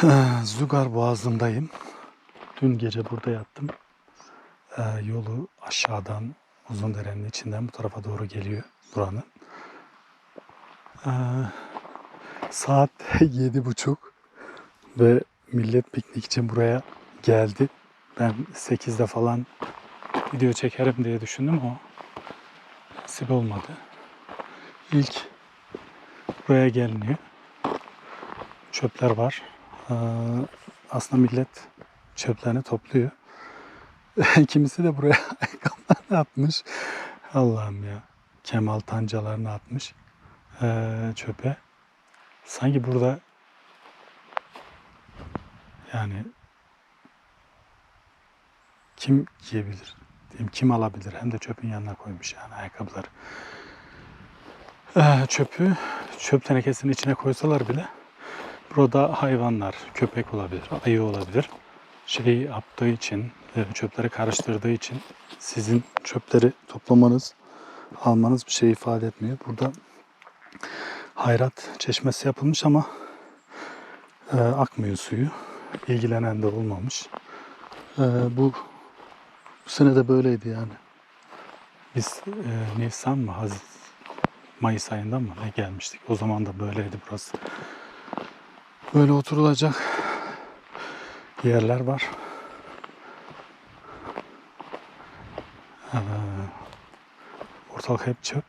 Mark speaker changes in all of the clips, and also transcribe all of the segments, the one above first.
Speaker 1: Zugar Boğazı'ndayım. Dün gece burada yattım. Ee, yolu aşağıdan Uzundere'nin içinden bu tarafa doğru geliyor buranın. Ee, saat yedi buçuk ve millet piknik için buraya geldi. Ben 8'de falan video çekerim diye düşündüm o nasip olmadı. İlk buraya geliniyor. Çöpler var. Aslında millet çöplerini topluyor. Kimisi de buraya ayakkabılarını atmış. Allah'ım ya. Kemal tancalarını atmış ee, çöpe. Sanki burada yani kim giyebilir? Diyeyim, kim alabilir? Hem de çöpün yanına koymuş yani ayakkabıları. Ee, çöpü çöp tenekesinin içine koysalar bile burada hayvanlar, köpek olabilir, ayı olabilir. Şey yaptığı için, e, çöpleri karıştırdığı için sizin çöpleri toplamanız, almanız bir şey ifade etmiyor. Burada hayrat çeşmesi yapılmış ama e, akmıyor suyu. İlgilenen de olmamış. E, bu, bu sene de böyleydi yani. Biz e, Nisan mı, Haziran, Mayıs ayında mı ne gelmiştik? O zaman da böyleydi burası. Böyle oturulacak yerler var. Ee, ortalık hep çöp.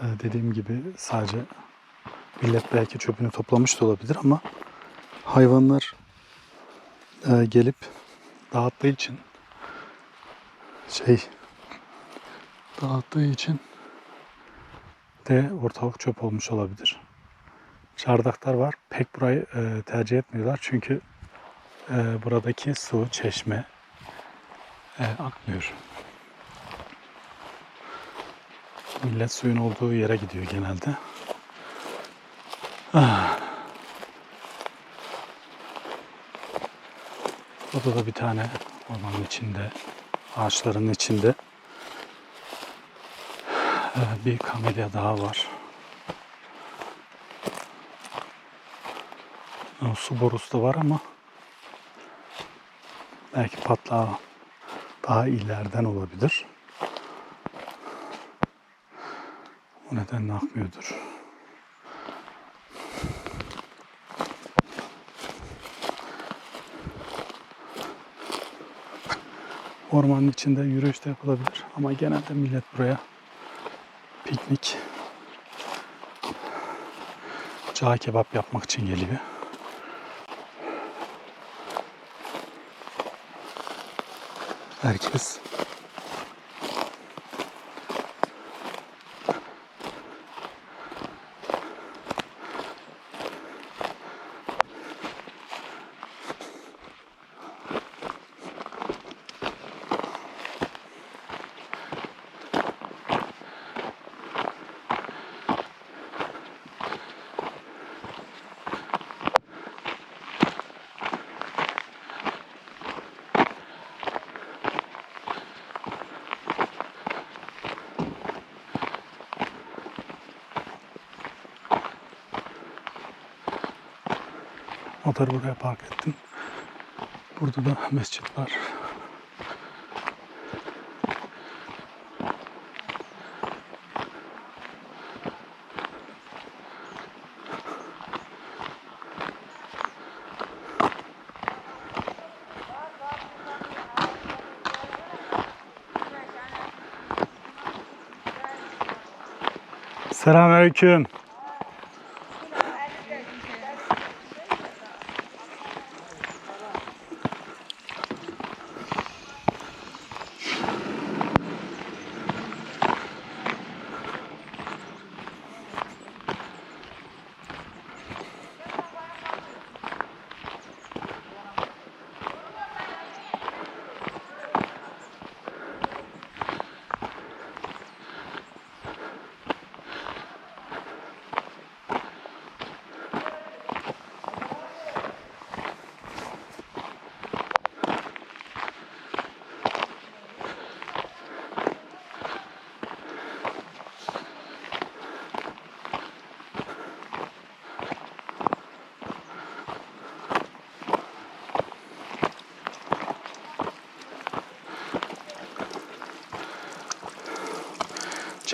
Speaker 1: Ee, dediğim gibi sadece millet belki çöpünü toplamış da olabilir ama hayvanlar e, gelip dağıttığı için şey dağıttığı için de ortalık çöp olmuş olabilir. Çardaklar var. Pek burayı e, tercih etmiyorlar çünkü e, buradaki su, çeşme e, akmıyor. Millet suyun olduğu yere gidiyor genelde. Ah. Burada da bir tane ormanın içinde, ağaçların içinde e, bir kamelya daha var. O, Su borusu da var ama belki patlağı daha ileriden olabilir. O nedenle akmıyordur. Ormanın içinde yürüyüş de yapılabilir ama genelde millet buraya piknik, cağ kebap yapmak için geliyor. ありです。Motoru buraya park ettim. Burada da mescit var. Selamünaleyküm.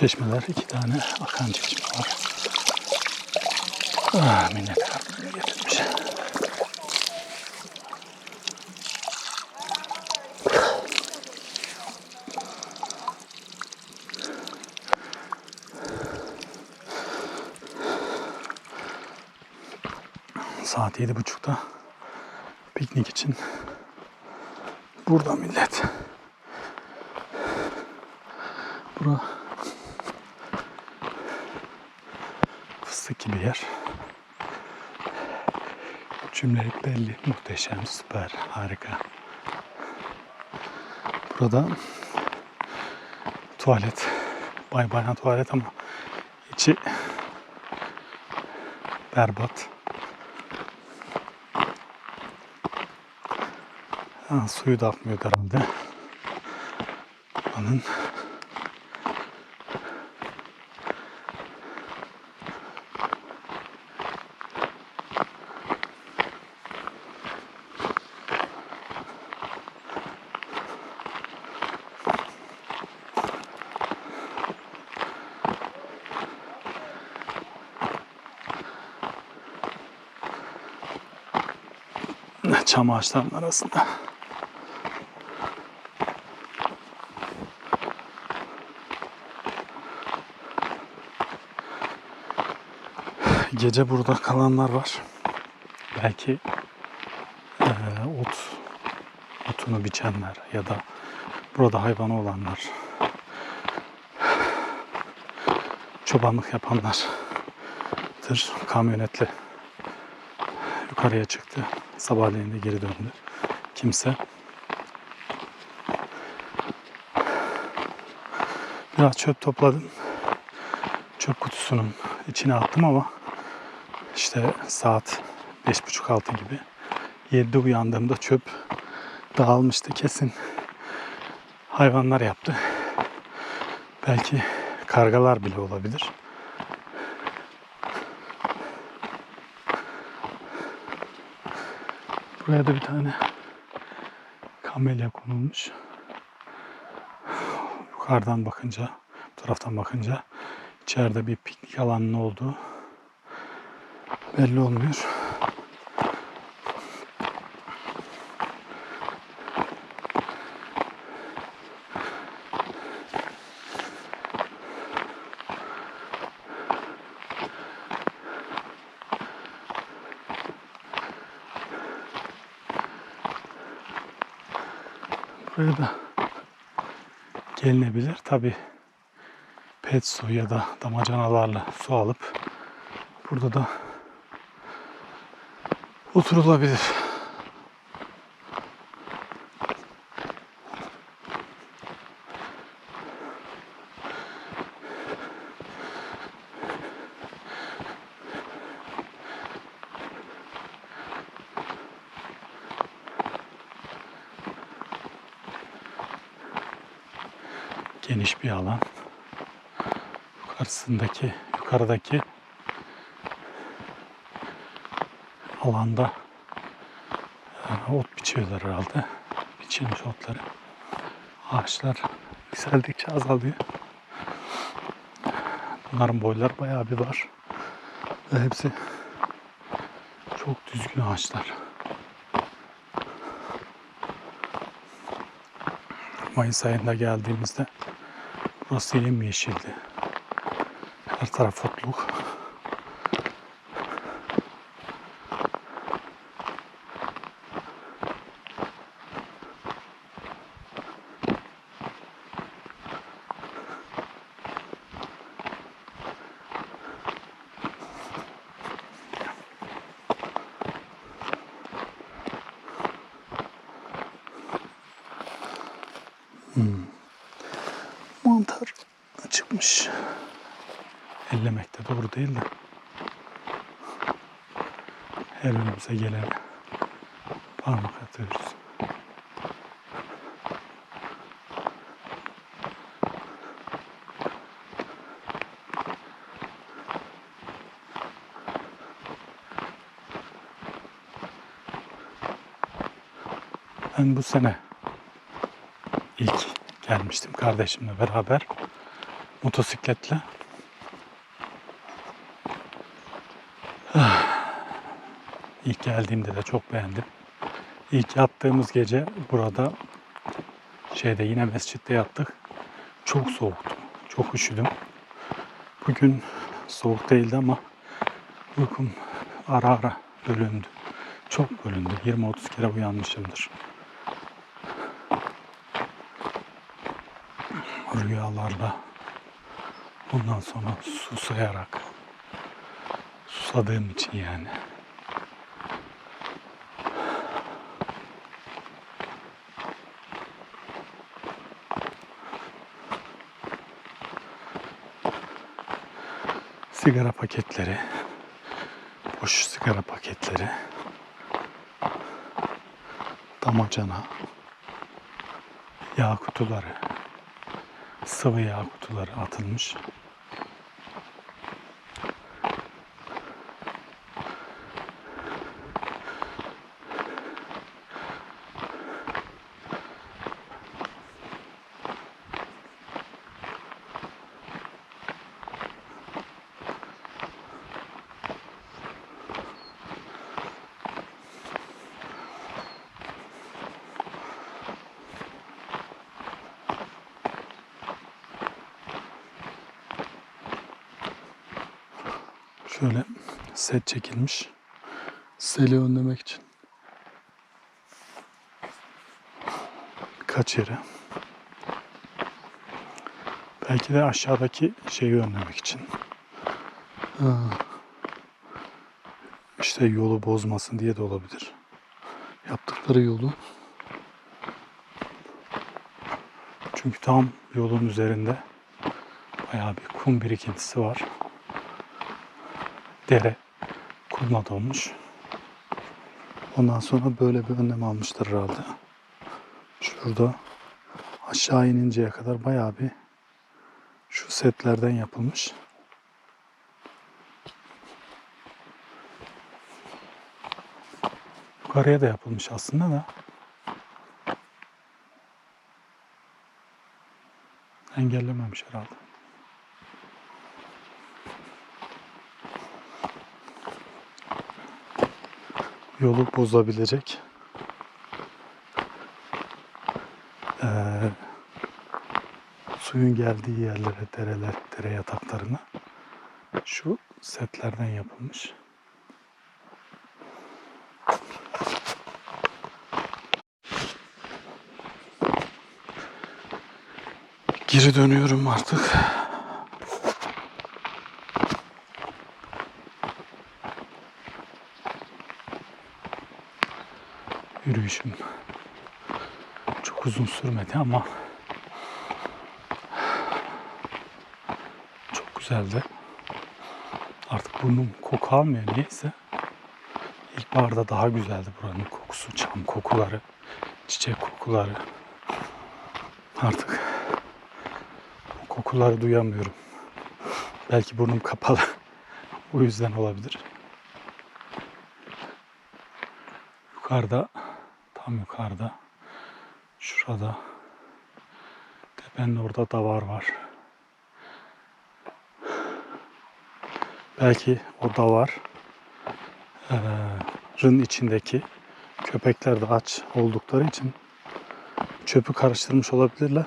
Speaker 1: Çeşmeler. iki tane akan çeşme var. Ah, millet kartını getirmiş. Saat yedi buçukta piknik için burada millet. Bura fıstık gibi yer. Cümlelik belli. Muhteşem, süper, harika. Burada tuvalet. Bay bayan tuvalet ama içi berbat. Ha, suyu da akmıyor herhalde. Buranın çam ağaçlarının arasında. Gece burada kalanlar var. Belki eee, ot otunu biçenler ya da burada hayvanı olanlar çobanlık yapanlardır. Kamyonetle yukarıya çıktı. Sabahleyin de geri döndü. Kimse. Biraz çöp topladım. Çöp kutusunun içine attım ama işte saat beş buçuk altı gibi. 7'de uyandığımda çöp dağılmıştı kesin. Hayvanlar yaptı. Belki kargalar bile olabilir. Buraya da bir tane kamelya konulmuş. Yukarıdan bakınca, bu taraftan bakınca içeride bir piknik alanının olduğu belli olmuyor. Buraya da gelinebilir. Tabi pet su ya da damacanalarla su alıp burada da oturulabilir. Yukarıdaki alanda e, ot biçiyorlar herhalde. Biçilmiş otları. Ağaçlar yükseldikçe azalıyor. Bunların boyları bayağı bir var. Ve hepsi çok düzgün ağaçlar. Mayıs ayında geldiğimizde burası yemyeşildi. Her taraf otluk. mantar çıkmış. Ellemek de doğru değil de. Her önümüze gelene parmak atıyoruz. Ben bu sene ilk gelmiştim kardeşimle beraber. motosikletle. Ah. İlk geldiğimde de çok beğendim. İlk yattığımız gece burada şeyde yine mescitte yattık. Çok soğuktu. Çok üşüdüm. Bugün soğuk değildi ama uykum ara ara bölündü. Çok bölündü. 20-30 kere uyanmışımdır. Rüyalarda ondan sonra susayarak susadığım için yani. sigara paketleri, boş sigara paketleri, damacana, yağ kutuları, sıvı yağ kutuları atılmış. Şöyle set çekilmiş. Seli önlemek için. Birkaç yere. Belki de aşağıdaki şeyi önlemek için. İşte yolu bozmasın diye de olabilir. Yaptıkları yolu. Çünkü tam yolun üzerinde bayağı bir kum birikintisi var dere kumla dolmuş. Ondan sonra böyle bir önlem almıştır herhalde. Şurada aşağı ininceye kadar bayağı bir şu setlerden yapılmış. Yukarıya da yapılmış aslında da. Engellememiş herhalde. Yolu bozabilecek eee, suyun geldiği yerlere, dereler, dere yataklarına şu setlerden yapılmış. Geri dönüyorum artık. Yürüyüşüm çok uzun sürmedi ama çok güzeldi. Artık burnum koku almıyor niyeyse. İlkbaharda daha güzeldi buranın kokusu, çam kokuları, çiçek kokuları. Artık o kokuları duyamıyorum. Belki burnum kapalı. o yüzden olabilir. Yukarıda tam yukarıda şurada tepenin orada davar var. Belki o davarın içindeki köpekler de aç oldukları için çöpü karıştırmış olabilirler.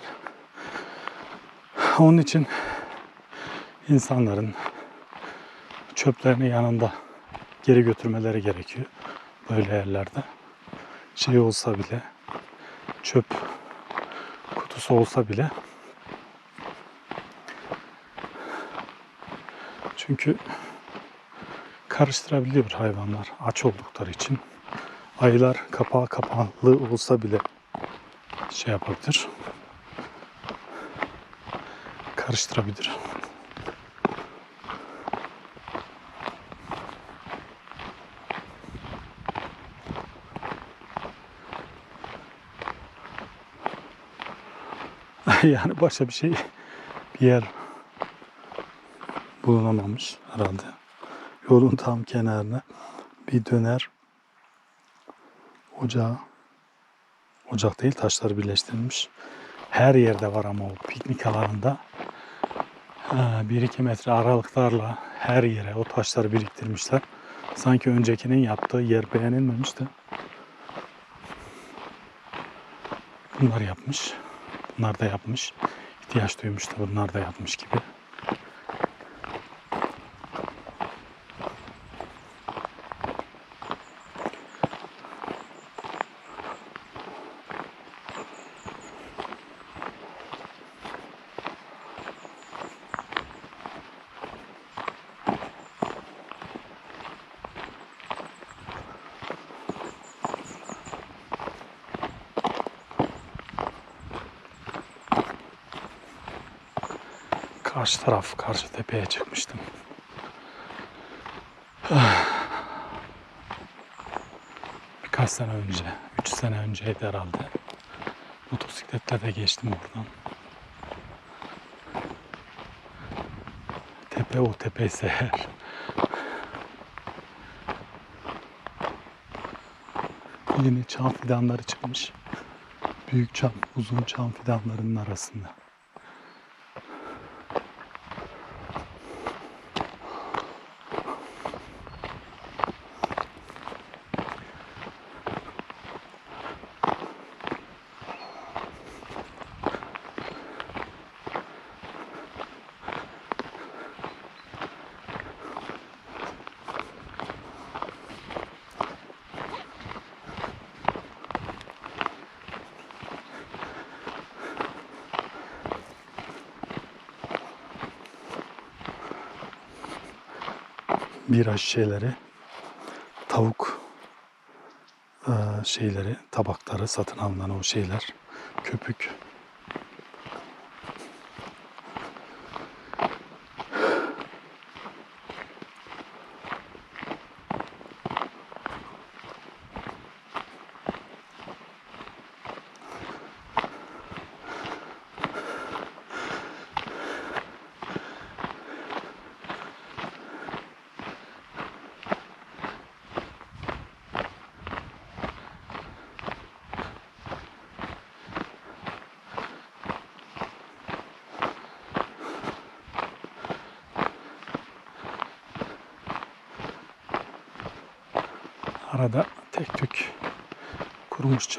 Speaker 1: Onun için insanların çöplerini yanında geri götürmeleri gerekiyor böyle yerlerde şey olsa bile çöp kutusu olsa bile çünkü karıştırabiliyor hayvanlar aç oldukları için ayılar kapağı kapalı olsa bile şey yapabilir karıştırabilir. yani başka bir şey bir yer bulunamamış herhalde. Yolun tam kenarına bir döner ocağı ocak değil taşlar birleştirilmiş. Her yerde var ama o piknik alanında 1-2 metre aralıklarla her yere o taşları biriktirmişler. Sanki öncekinin yaptığı yer beğenilmemiş de. Bunlar yapmış. Bunlar da yapmış. İhtiyaç duymuş da bunlar da yapmış gibi. Karşı taraf, karşı tepeye çıkmıştım. Birkaç sene önce, 3 sene önceydi herhalde. Motosikletle de geçtim oradan. Tepe o tepe ise eğer. Yeni çam fidanları çıkmış. Büyük çam, uzun çam fidanlarının arasında. Bira şişeleri, tavuk eee, şeyleri, tabakları satın alınan o şeyler, köpük.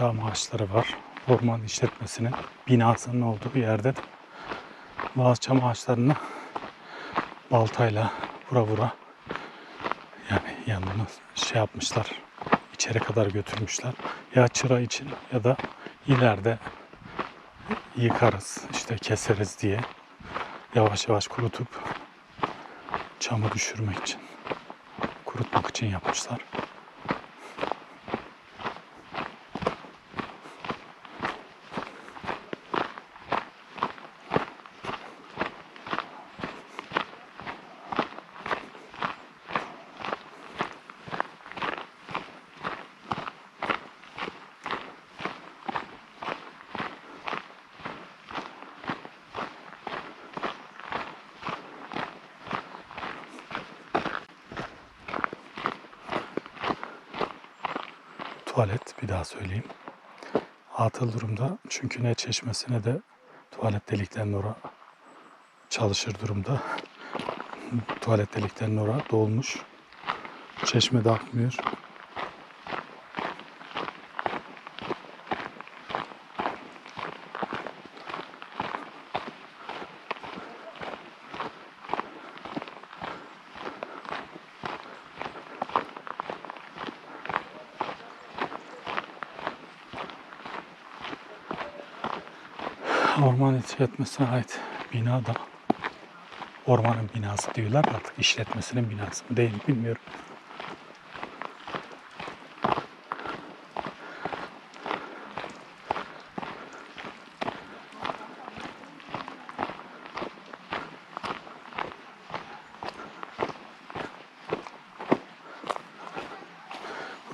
Speaker 1: Çam ağaçları var. Orman işletmesinin binasının olduğu yerde de bazı çam ağaçlarını baltayla vura vura yani yanına şey yapmışlar. içeri kadar götürmüşler. Ya çıra için ya da ileride yıkarız işte keseriz diye yavaş yavaş kurutup çamı düşürmek için kurutmak için yapmışlar. tuvalet bir daha söyleyeyim. Atıl durumda çünkü ne çeşmesi ne de tuvalet deliklerinin ora çalışır durumda. Tuvalet deliklerinin ora dolmuş. Çeşme de akmıyor. Orman işletmesine ait bina da ormanın binası diyorlar artık işletmesinin binası mı değil mi bilmiyorum.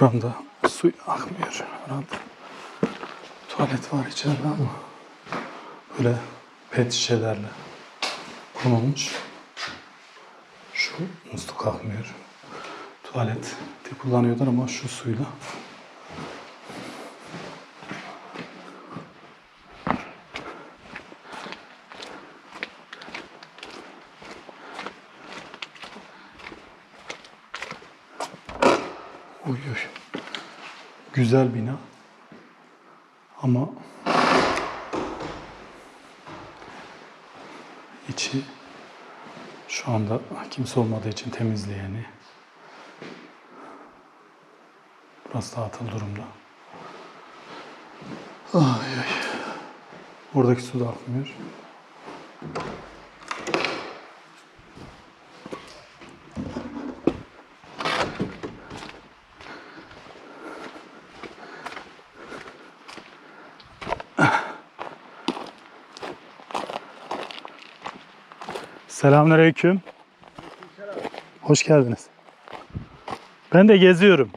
Speaker 1: Buramda su akmıyor herhalde. Tuvalet var içeride ama Böyle pet şişelerle konulmuş. Şu musluk kalkmıyor. Tuvalet de kullanıyorlar ama şu suyla Uyuyor. Güzel bina. Ama şu anda kimse olmadığı için temizleyeni. Burası da atıl durumda. Ay ay. Oradaki su da akmıyor. Selamünaleyküm. Hoş geldiniz. Ben de geziyorum.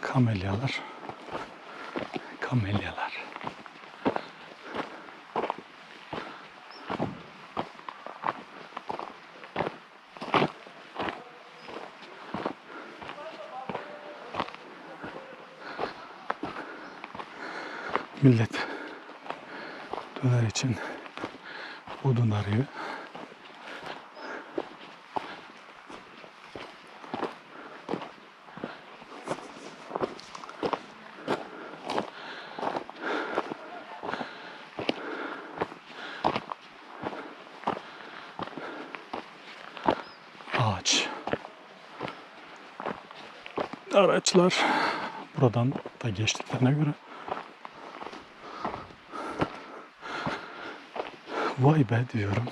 Speaker 1: Kamelyalar. Kamelyalar. Millet döner için odun arıyor. Ağaç. Araçlar buradan da geçtiklerine göre Vay be diyorum.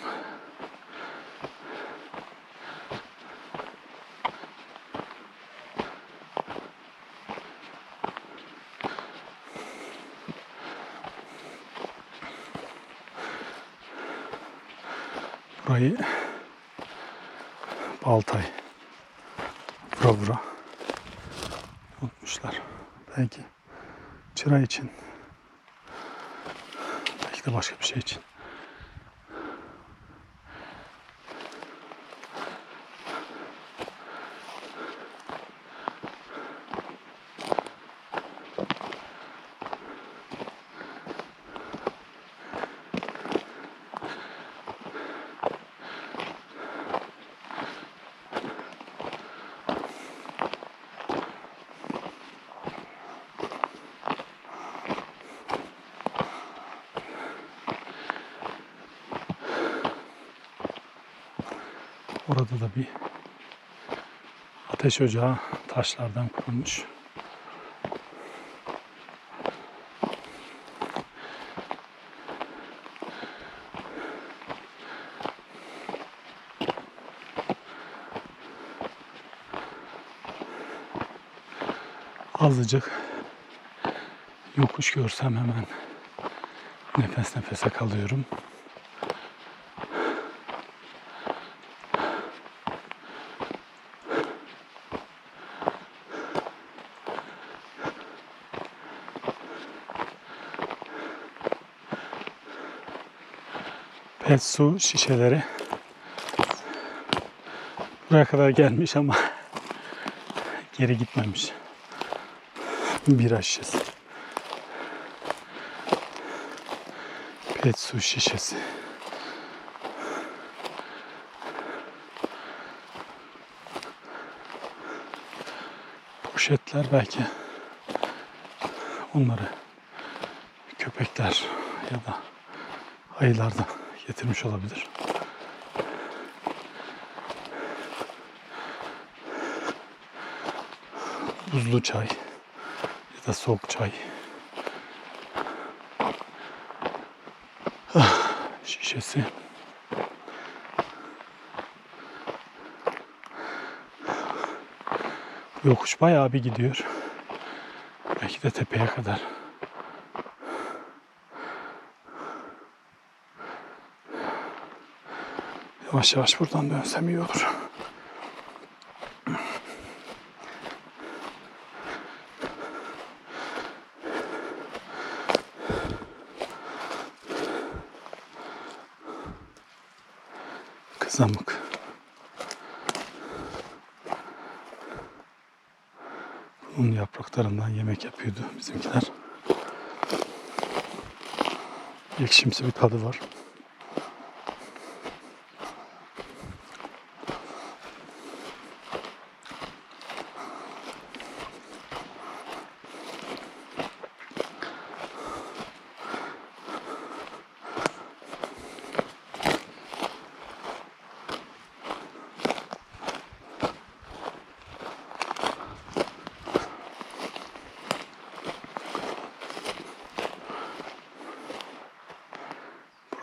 Speaker 1: Burayı Baltay vura vura unutmuşlar. Belki çıra için belki de başka bir şey için. Orada da bir ateş ocağı taşlardan kurulmuş. Azıcık yokuş görsem hemen nefes nefese kalıyorum. Pet su şişeleri buraya kadar gelmiş ama geri gitmemiş. Bira şişesi. Pet su şişesi. Poşetler belki onları köpekler ya da ayılar da getirmiş olabilir. Buzlu çay ya da soğuk çay. Şişesi. Yokuş bayağı bir gidiyor. Belki de tepeye kadar. Yavaş yavaş buradan dönsem iyi olur. Kızamık. Bunun yapraklarından yemek yapıyordu bizimkiler. ekşimsi bir tadı var.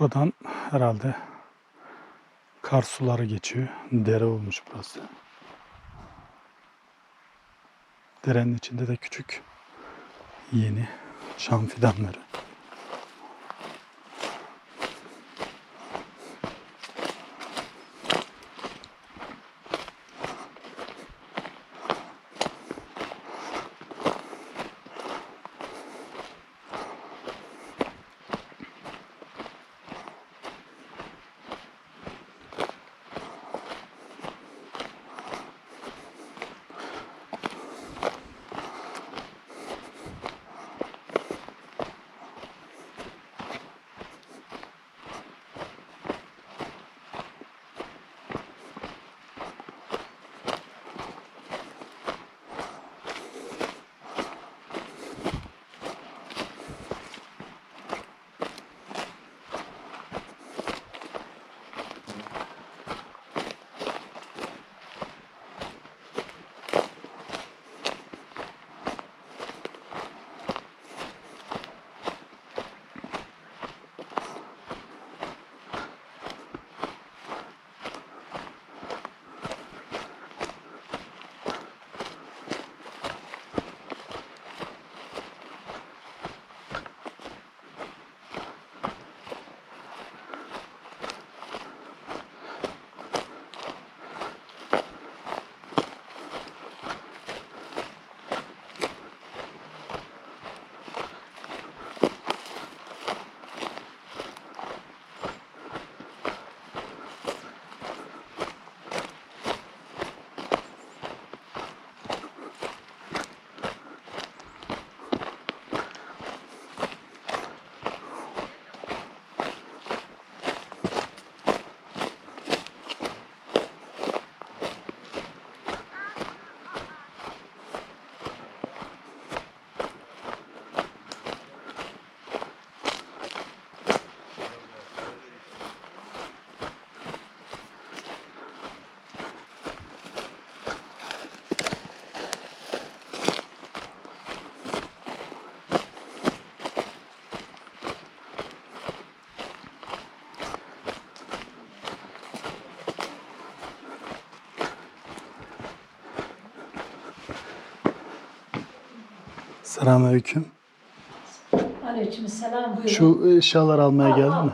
Speaker 1: Buradan herhalde kar suları geçiyor. Dere olmuş burası. Derenin içinde de küçük yeni çam fidanları. Selamünaleyküm.
Speaker 2: Aleykümselam buyurun.
Speaker 1: Şu eşyalar almaya geldin mi?